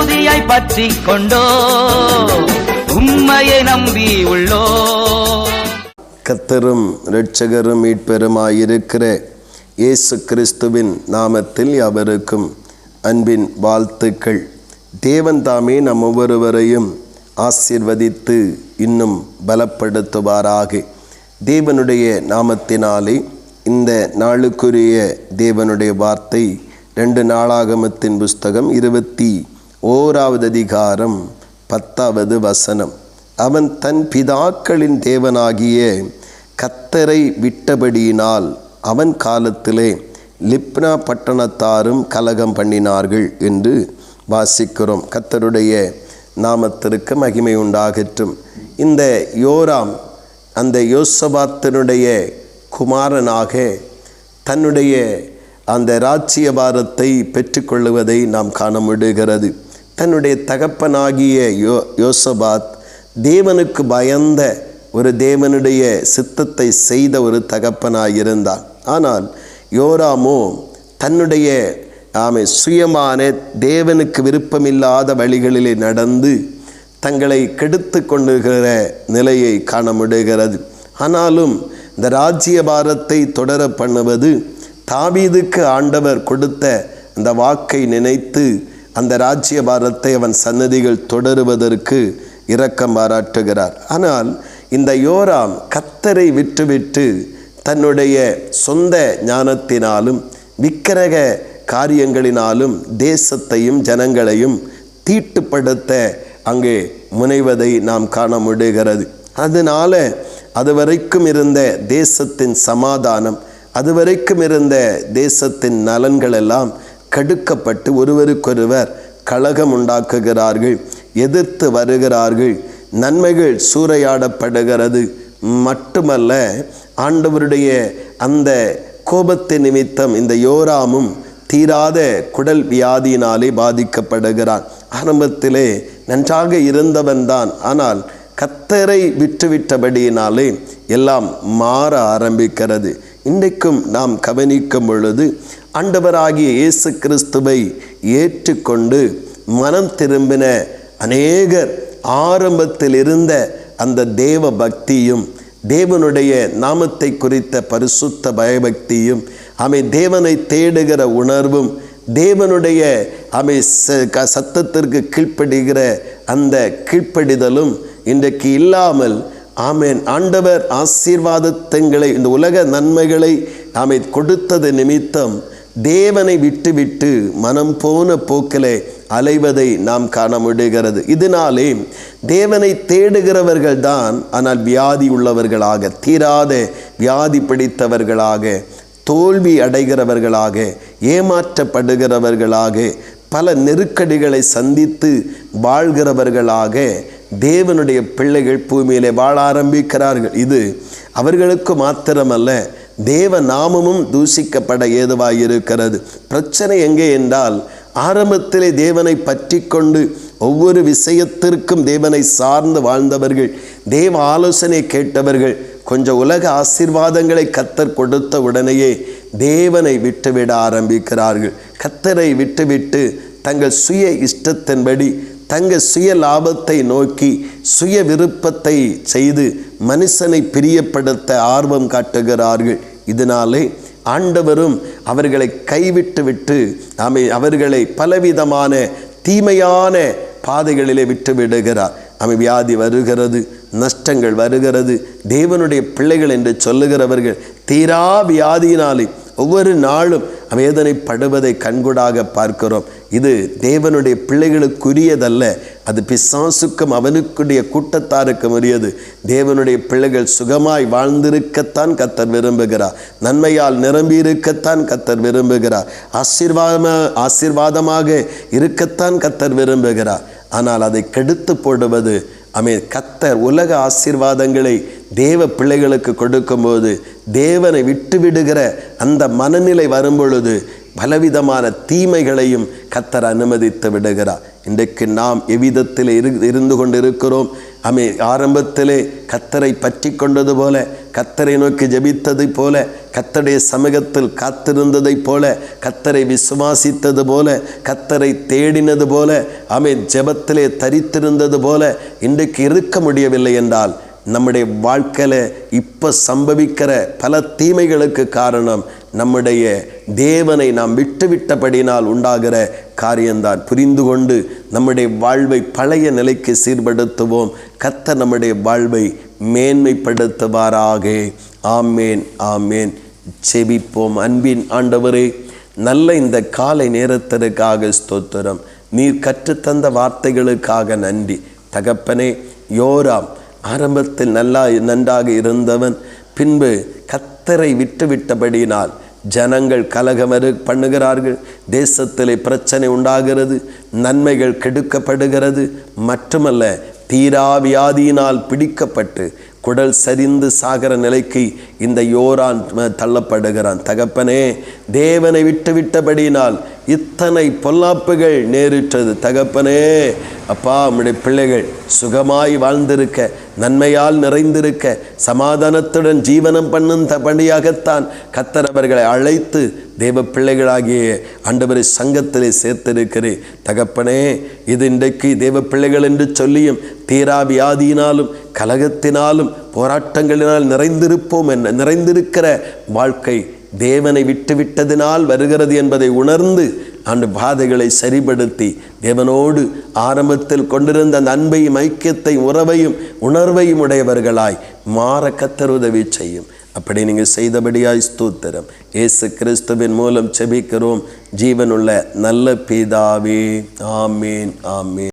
உறுதியாய் பற்றி கொண்டோ. உண்மையை நம்பி உள்ளோ. கத்தரும் இரட்சகரும் மீட்பெருமாயிருக்கிற இயேசு கிறிஸ்துவின் நாமத்தில் அவருக்கும் அன்பின் வாழ்த்துக்கள். தேவன் தாமே நம் ஒவ்வொருவரையும் ஆசிர்வதித்து இன்னும் பலப்படுத்துவாராக. தேவனுடைய நாமத்தினாலே இந்த நாளுக்குரிய தேவனுடைய வார்த்தை ரெண்டு நாளாகமத்தின் புஸ்தகம் இருபத்தி ஓராவது அதிகாரம் பத்தாவது வசனம். அவன் தன் பிதாக்களின் தேவனாகிய கத்தரை விட்டபடியினால் அவன் காலத்திலே லிப்னா பட்டணத்தாரும் கலகம் பண்ணினார்கள் என்று வாசிக்கிறோம். கத்தருடைய நாமத்திற்கு மகிமை உண்டாகட்டும். இந்த யோராம் அந்த யோசபாத்தனுடைய குமாரனாக தன்னுடைய அந்த ராஜ்யபாரத்தை பெற்றுக்கொள்ளுவதை நாம் காண முடிகிறது. தன்னுடைய தகப்பனாகிய யோ யோசபாத் தேவனுக்கு பயந்த ஒரு தேவனுடைய சித்தத்தை செய்த ஒரு தகப்பனாயிருந்தான். ஆனால் யோராமோ தன்னுடைய ஆமை சுயமான தேவனுக்கு விருப்பமில்லாத வழிகளிலே நடந்து தங்களை கெடுத்து கொண்டிருக்கிற நிலையை காண முடிகிறது ஆனாலும் இந்த ராஜ்யபாரத்தை தொடர பண்ணுவது தாவீதுக்கு ஆண்டவர் கொடுத்த அந்த வாக்கை நினைத்து அந்த ராஜ்யபாரத்தை அவன் சன்னதிகள் தொடருவதற்கு இரக்கம் பாராட்டுகிறார். ஆனால் இந்த யோராம் கத்தரை விட்டுவிட்டு தன்னுடைய சொந்த ஞானத்தினாலும் விக்கிரக காரியங்களினாலும் தேசத்தையும் ஜனங்களையும் தீட்டுப்படுத்த அங்கே முனைவதை நாம் காண முடிகிறது. அதனால் அதுவரைக்கும் இருந்த தேசத்தின் சமாதானம் அதுவரைக்கும் இருந்த தேசத்தின் நலன்களெல்லாம் கடுக்கப்பட்டு ஒருவருக்கொருவர் கழகம் உண்டாக்குகிறார்கள் எதிர்த்து வருகிறார்கள் நன்மைகள் சூறையாடப்படுகிறது. மட்டுமல்ல ஆண்டவருடைய அந்த கோபத்தை நிமித்தம் இந்த யோராமும் தீராத குடல் வியாதியினாலே பாதிக்கப்படுகிறான். ஆரம்பத்திலே நன்றாக இருந்தவன்தான் ஆனால் கத்தரை விட்டுவிட்டபடியினாலே எல்லாம் மாற ஆரம்பிக்கிறது. இன்றைக்கும் நாம் கவனிக்கும் பொழுது ஆண்டவராகிய இயேசு கிறிஸ்துவை ஏற்றுக்கொண்டு மனம் திரும்பின அநேகர் ஆரம்பத்தில் இருந்த அந்த தேவ பக்தியும் தேவனுடைய நாமத்தை குறித்த பரிசுத்த பயபக்தியும் அமை தேவனை தேடுகிற உணர்வும் தேவனுடைய அமை சத்தத்திற்கு கீழ்ப்படுகிற அந்த கீழ்ப்படிதலும் இன்றைக்கு இல்லாமல் ஆமேன். ஆண்டவர் ஆசீர்வாதத்தங்களை இந்த உலக நன்மைகளை ஆமை கொடுத்தது நிமித்தம் தேவனை விட்டுவிட்டு மனம் போன போக்கிலே அலைவதை நாம் காண முடிகிறது இதனாலே தேவனை தேடுகிறவர்கள் தான் ஆனால் வியாதி உள்ளவர்களாக தீராத வியாதி பிடித்தவர்களாக தோல்வி அடைகிறவர்களாக ஏமாற்றப்படுகிறவர்களாக பல நெருக்கடிகளை சந்தித்து வாழ்கிறவர்களாக தேவனுடைய பிள்ளைகள் பூமியிலே வாழ ஆரம்பிக்கிறார்கள். இது அவர்களுக்கு மாத்திரமல்ல தேவ நாமமும் தூசிக்கப்பட ஏதுவாயிருக்கிறது. பிரச்சனை எங்கே என்றால் ஆரம்பத்திலே தேவனை பற்றி கொண்டு ஒவ்வொரு விஷயத்திற்கும் தேவனை சார்ந்து வாழ்ந்தவர்கள் தேவ ஆலோசனை கேட்டவர்கள் கொஞ்சம் உலக ஆசீர்வாதங்களை கத்தர் கொடுத்த உடனேயே தேவனை விட்டுவிட ஆரம்பிக்கிறார்கள். கத்தரை விட்டுவிட்டு தங்கள் சுய இஷ்டத்தின்படி தங்கள் சுய லாபத்தை நோக்கி சுய விருப்பத்தை செய்து மனுஷனை பிரியப்படுத்த ஆர்வம் காட்டுகிறார்கள். இதனாலே ஆண்டவரும் அவர்களை கைவிட்டு விட்டு அமை அவர்களை பலவிதமான தீமையான பாதைகளிலே விட்டு விடுகிறார். அமை வியாதி வருகிறது நஷ்டங்கள் வருகிறது தேவனுடைய பிள்ளைகள் என்று சொல்லுகிறவர்கள் தீரா வியாதியினாலே ஒவ்வொரு நாளும் வேதனைப்படுவதை கண்கூடாக பார்க்கிறோம். இது தேவனுடைய பிள்ளைகளுக்குரியதல்ல. அது பிசாசுக்கும் அவனுக்குடைய கூட்டத்தாருக்கும் உரியது. தேவனுடைய பிள்ளைகள் சுகமாய் வாழ்ந்திருக்கத்தான் கத்தர் விரும்புகிறார். நன்மையால் நிரம்பியிருக்கத்தான் கத்தர் விரும்புகிறார். ஆசீர்வாதமாக ஆசீர்வாதமாக இருக்கத்தான் கத்தர் விரும்புகிறார். ஆனால் அதை கெடுத்து போடுவது அமே கத்தர் உலக ஆசீர்வாதங்களை தேவ பிள்ளைகளுக்கு கொடுக்கும்போது தேவனை விட்டுவிடுகிற அந்த மனநிலை வரும்பொழுது பலவிதமான தீமைகளையும் கத்தர் அனுமதித்து விடுகிறார். இன்றைக்கு நாம் எவ்விதத்தில் இரு இருந்து கொண்டிருக்கிறோம்? அமை ஆரம்பத்திலே கத்தரை பற்றி கொண்டது போல கத்தரை நோக்கி ஜெபித்ததை போல கத்தருடைய சமூகத்தில் காத்திருந்ததைப் போல கத்தரை விசுவாசித்தது போல கத்தரை தேடினது போல அமை ஜபத்திலே தரித்திருந்தது போல இன்றைக்கு இருக்க முடியவில்லை என்றால் நம்முடைய வாழ்க்கையில் இப்போ சம்பவிக்கிற பல தீமைகளுக்கு காரணம் நம்முடைய தேவனை நாம் விட்டுவிட்டபடினால் உண்டாகிற காரியம்தான். புரிந்து கொண்டு நம்முடைய வாழ்வை பழைய நிலைக்கு சீர்படுத்துவோம். கத்த நம்முடைய வாழ்வை மேன்மைப்படுத்துவாராக. ஆமேன் ஆமேன். செபிப்போம் அன்பின் ஆண்டவரே நல்ல இந்த காலை நேரத்திற்காக ஸ்தோத்திரம். நீர் கற்றுத்தந்த வார்த்தைகளுக்காக நன்றி. தகப்பனே யோராம் ஆரம்பத்தில் நல்லா நன்றாக இருந்தவன் பின்பு கத்தரை விட்டுவிட்டபடியினால் ஜனங்கள் கலகமரு பண்ணுகிறார்கள். தேசத்திலே பிரச்சனை உண்டாகிறது நன்மைகள் கெடுக்கப்படுகிறது. மட்டுமல்ல தீராவியாதியினால் பிடிக்கப்பட்டு குடல் சரிந்து சாகிற நிலைக்கு இந்த யோரான் தள்ளப்படுகிறான். தகப்பனே தேவனை விட்டு விட்டபடியினால் இத்தனை பொல்லாப்புகள் நேரிட்டது. தகப்பனே அப்பா உம்முடைய பிள்ளைகள் சுகமாய் வாழ்ந்திருக்க நன்மையால் நிறைந்திருக்க சமாதானத்துடன் ஜீவனம் பண்ணும் பணியாகத்தான் கத்தர் அவர்களை அழைத்து தேவ பிள்ளைகளாகிய ஆண்டவரை சங்கத்திலே சேர்த்திருக்கிறேன் தகப்பனே இது இன்றைக்கு தேவ பிள்ளைகள் என்று சொல்லியும் தீரா வியாதியினாலும் கலகத்தினாலும் போராட்டங்களினால் நிறைந்திருப்போம் என்ன நிறைந்திருக்கிற வாழ்க்கை தேவனை விட்டுவிட்டதினால் வருகிறது என்பதை உணர்ந்து அந்த பாதைகளை சரிபடுத்தி தேவனோடு ஆரம்பத்தில் கொண்டிருந்த அந்த அன்பையும் ஐக்கியத்தை உறவையும் உணர்வையும் உடையவர்களாய் மாற கத்தர் உதவி செய்யும். அப்படி நீங்கள் செய்தபடியாய் ஸ்தூத்திரம். இயேசு கிறிஸ்துவின் மூலம் செபிக்கிறோம். ஜீவனுள்ள நல்ல பிதாவே. ஆமேன் ஆமேன்.